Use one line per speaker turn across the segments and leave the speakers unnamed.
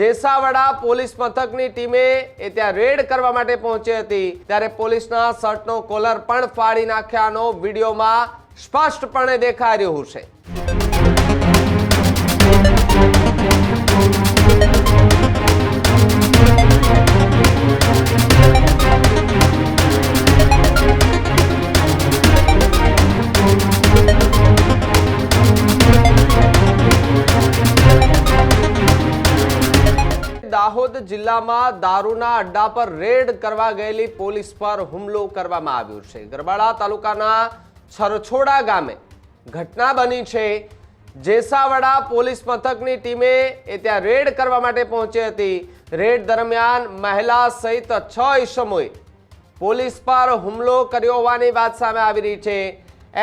Jesawada police મથકની ટીમે એ ત્યાં રેડ કરવા માટે પહોંચી હતી. ત્યારે પોલીસના શર્ટનો કોલર પણ ફાડી નાખ્યાનો વિડીયોમાં સ્પષ્ટપણે દેખાઈ રહ્યું છે. દાહોદ જિલ્લામાં દારૂના અડ્ડા પર રેડ કરવા ગયેલી પોલીસ પર હુમલો કરવામાં આવ્યો છે. ગરબાડા તાલુકાના છરછોડા ગામે ઘટના બની છે. જેસાવાડા પોલીસ મથકની ટીમે એ ત્યાં રેડ કરવા માટે પહોંચી હતી. રેડ દરમિયાન મહિલા સહિત છ ઈસમોએ પોલીસ પર હુમલો કર્યો હોવાની વાત સામે આવી રહી છે.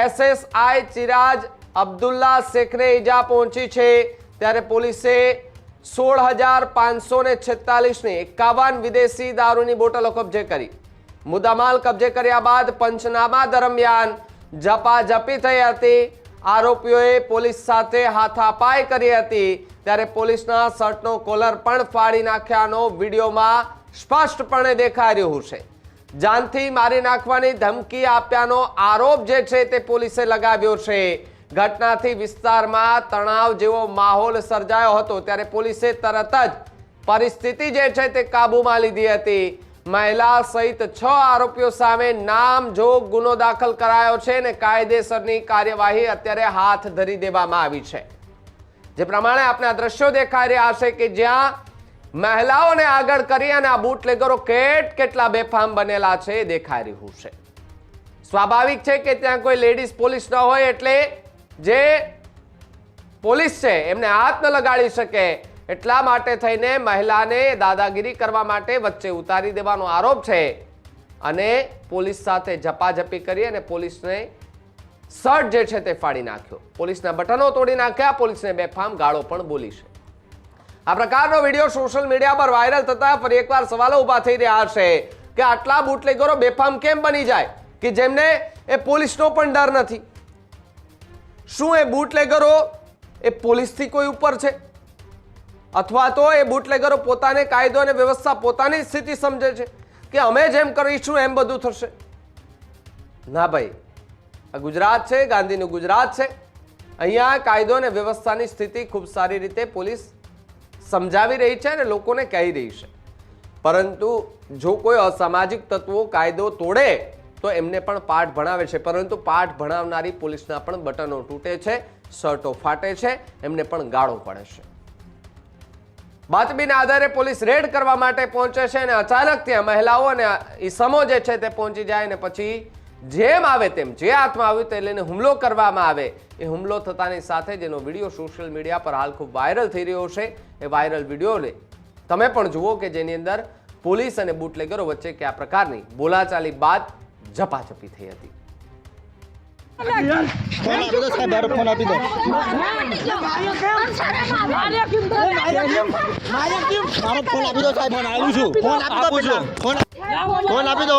એસએસઆઈ ચિરાજ અબ્દુલ્લા શેખને ઈજા પહોંચી છે. ત્યારે પોલીસે સોળ હજાર પાંચસો ને છેતાલીસની એકાવન વિદેશી દારૂની બોટલો કબજે કરી. મુદ્દામાલ કબજે કર્યા બાદ પંચનામા દરમિયાન ઝપાઝપી થઈ હતી. આરોપીઓએ પોલીસ સાથે હાથાપાઈ કરી હતી. ત્યારે પોલીસના શર્ટનો કોલર પણ ફાડી નાખ્યાનો વિડીયોમાં સ્પષ્ટપણે દેખાઈ રહ્યું છે. જાનથી મારી નાખવાની ધમકી આપ્યાનો આરોપ જે છે તે પોલીસે લગાવ્યો છે. ઘટનાથી વિસ્તારમાં તણાવ જેવો માહોલ સર્જાયો હતો. ત્યારે પોલીસે તરત જ પરિસ્થિતિ જે છે તે કાબૂમાં લીધી હતી. મહિલા સહિત છ આરોપીઓ સામે નામજોગ ગુનો દાખલ કરાયો છે અને કાયદેસરની કાર્યવાહી અત્યારે હાથ ધરી દેવામાં આવી છે. જે પ્રમાણે આપણે આ દ્રશ્યો દેખાઈ રહ્યા છે કે જ્યાં મહિલાઓને આગળ કરી અને આ બુટલેગરો કેટ કેટલા બેફામ બનેલા છે એ દેખાઈ રહ્યું છે. સ્વાભાવિક છે કે ત્યાં કોઈ લેડીઝ પોલીસ ન હોય એટલે જે પોલીસ છે, એમને હાથ ન લગાડી શકે એટલા માટે થઈને મહિલાને દાદાગીરી કરવા માટે વચ્ચે ઉતારી દેવાનો આરોપ છે. અને પોલીસ સાથે ઝપાઝપી કરી અને પોલીસને શર્ટ જે છે તે ફાડી નાખ્યો. પોલીસના બટનો તોડી નાખ્યા, પોલીસને બેફામ ગાળો પણ બોલી છે. આ પ્રકારનો વીડિયો સોશિયલ મીડિયા પર વાયરલ થતા ફરી એકવાર સવાલો ઊભા થઈ રહ્યા છે કે આટલા બુટલેગરો બેફામ કેમ બની જાય? કે જેમને એ પોલીસનો પણ ડર નથી? શું એ બુટલેગરો એ પોલીસથી કોઈ ઉપર છે? અથવા તો એ બુટલેગરો પોતાને કાયદો અને વ્યવસ્થા પોતાની સ્થિતિ સમજે છે કે અમે જેમ કરીશું એમ બધું થશે? ના ભાઈ, આ ગુજરાત છે, ગાંધીનું ગુજરાત છે. અહીંયા કાયદો અને વ્યવસ્થાની સ્થિતિ ખૂબ સારી રીતે પોલીસ સમજાવી રહી છે અને લોકોને કહી રહી છે. પરંતુ જો કોઈ અસામાજિક તત્વો કાયદો તોડે તો એમને પણ પાઠ ભણાવે છે. પરંતુ પાઠ ભણાવનારી પોલીસના પણ બટનો તૂટે છે શર્ટો ફાટે છે, એમને પણ ગાળો પડે છે. બાતમીના આધારે પોલીસ રેડ કરવા માટે પહોંચે છે અને અચાનક ત્યાં મહિલાઓ અને ઈસમો જે છે તે પહોંચી જાય અને પછી જેમ આવે તેમ જે હાથમાં આવ્યું તે લઈને હુમલો કરવામાં આવે. એ હુમલો થતાની સાથે જેનો વીડિયો સોશિયલ મીડિયા પર હાલ ખૂબ વાયરલ થઈ રહ્યો છે. એ વાયરલ વિડીયોને તમે પણ જુઓ કે જેની અંદર પોલીસ અને બુટલેગરો વચ્ચે કયા પ્રકારની બોલાચાલી બાદ ઝપાઝપી થઈ હતી.
ફોન આપી દો સાહેબ મારો ફોન આપી દો. ફોન આપી દો સાહેબ ફોન આલું છું. ફોન આપી દો ફોન ફોન આપી દો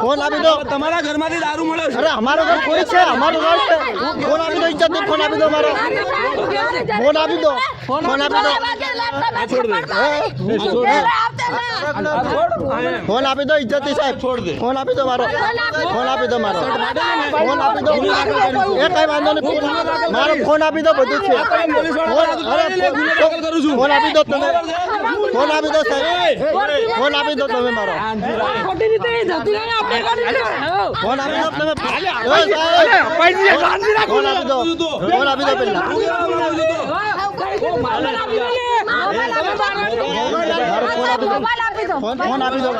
ફોન આપી દો
તમારા ઘરમાંથી દારૂ મળે
અરે અમારો ઘર કોઈ છે અમારો ઘર છે ફોન આપી દો ઇજ્જત ફોન આપી દો મારો ફોન આપી દો ફોન આપી દો ફોન આપી દો ઇજ્જત સાહેબ છોડ દે ફોન આપી દો મારો ફોન આપી દો મારો ફોન આપી દો એ કઈ વાંધો નહીં મારો ફોન આપી દો બધું છે ફોન છું ફોન- આપી દો તમે ફોન આપી દો સાહેબ ફોન આપી દો તમે મારો
ખોટી રીતે એ જતી રહી આપણે કરી
ફોન આપી દો તમે. ફોન આપી દો ફોન આપી દો પેલા ફોન આપી દો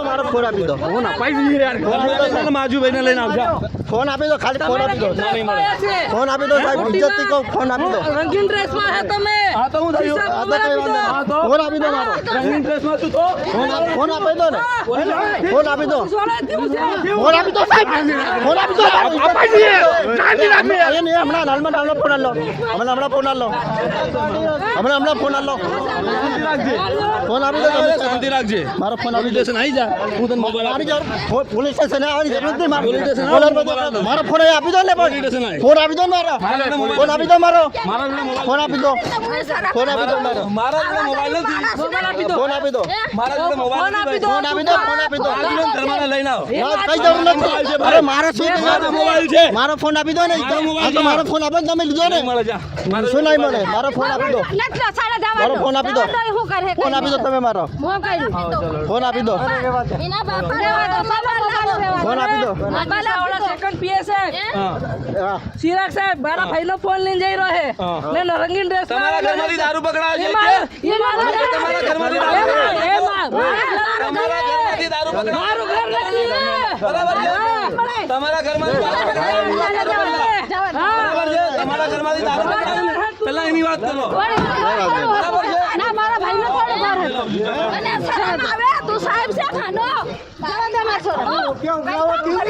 મારો ફોન આપી દો ફોન આપી દો
લઈને આવજો
ફોન આપી દો ખાલી ફોન આપી દો ફોન આપી દો સાહેબ કહો ફોન આપી દો
રંગીન ડ્રેસમાં હે તમે
હા તો હું થયું
આ તો કઈ વાંધો
આ
તો ફોન આપી દો મારો
રંગીન ડ્રેસમાં છું તો
ફોન આપી દો ને ફોન આપી દો. ફોન આપી દો સાહેબ ફોન આપી દો મારો એ ને હમણાં હાલમાં હાલમાં ફોન આલો હમણાં હમણાં ફોન આલો હમણાં હમણાં ફોન આલો ફોન આપી દો તમે.
શાંતિ રાખજે
મારો ફોન આપી દેશે
નહીં આવી જા હું તને મોબાઈલ
આપી જા પોલીસ સ્ટેશન આવવાની જરૂર નથી મારે.
પોલીસ સ્ટેશન આવો,
આપી
આપો.
મારો ફોન આપી દો ને પણ.
પોલીસ સ્ટેશન
ફોન આપી દો મારો ફોન આપી દો મારો
મારા
ફોન આપી દો ફોન આપી દો મારો
મારા જોડે મોબાઈલ નથી
ફોન આપી દો
ફોન આપી દો
મારા જોડે મોબાઈલ નથી
ફોન આપી દો ફોન આપી દો
ભાઈ. આ લઈને આવો
કઈ જરૂર નથી અરે મારા શું
તમારો મોબાઈલ છે
મારો ફોન આપી દો ને તો મારો ફોન આપો ને તમે લીધો ને
મળે જા
શું નહીં મળે મારો ફોન આપી દો મારો ફોન આપી દો ફોન આપી દો તમે મારો ફોન આપી દો ફોન આપી દો.
સેકન્ડ પીએ છે.
હા.
ચિરાગ સાહેબ મારા ભાઈનો ફોન લઈને જઈ રહ્યો છે. ને રંગીન ડ્રેસ
તમારા ઘરમાંથી દારૂ પકડાવે છે
મારો- એ મારો ઘર
તમારા ઘરમાંથી દારૂ
મારો- એ મારો- મારો
તમારા
ઘર
ઘરમાંથી દારૂ પકડાવે
મારું ઘર નથી
બરાબર તમારા ઘરમાંથી દારૂ પકડાવે બરાબર છે. તમારા ઘરમાંથી દારૂ પકડાવે પહેલા એની વાત કરો.
ના મારા ભાઈને અને આવે તું સાહેબ છે ખાનો? જવા દે મારો છોરો.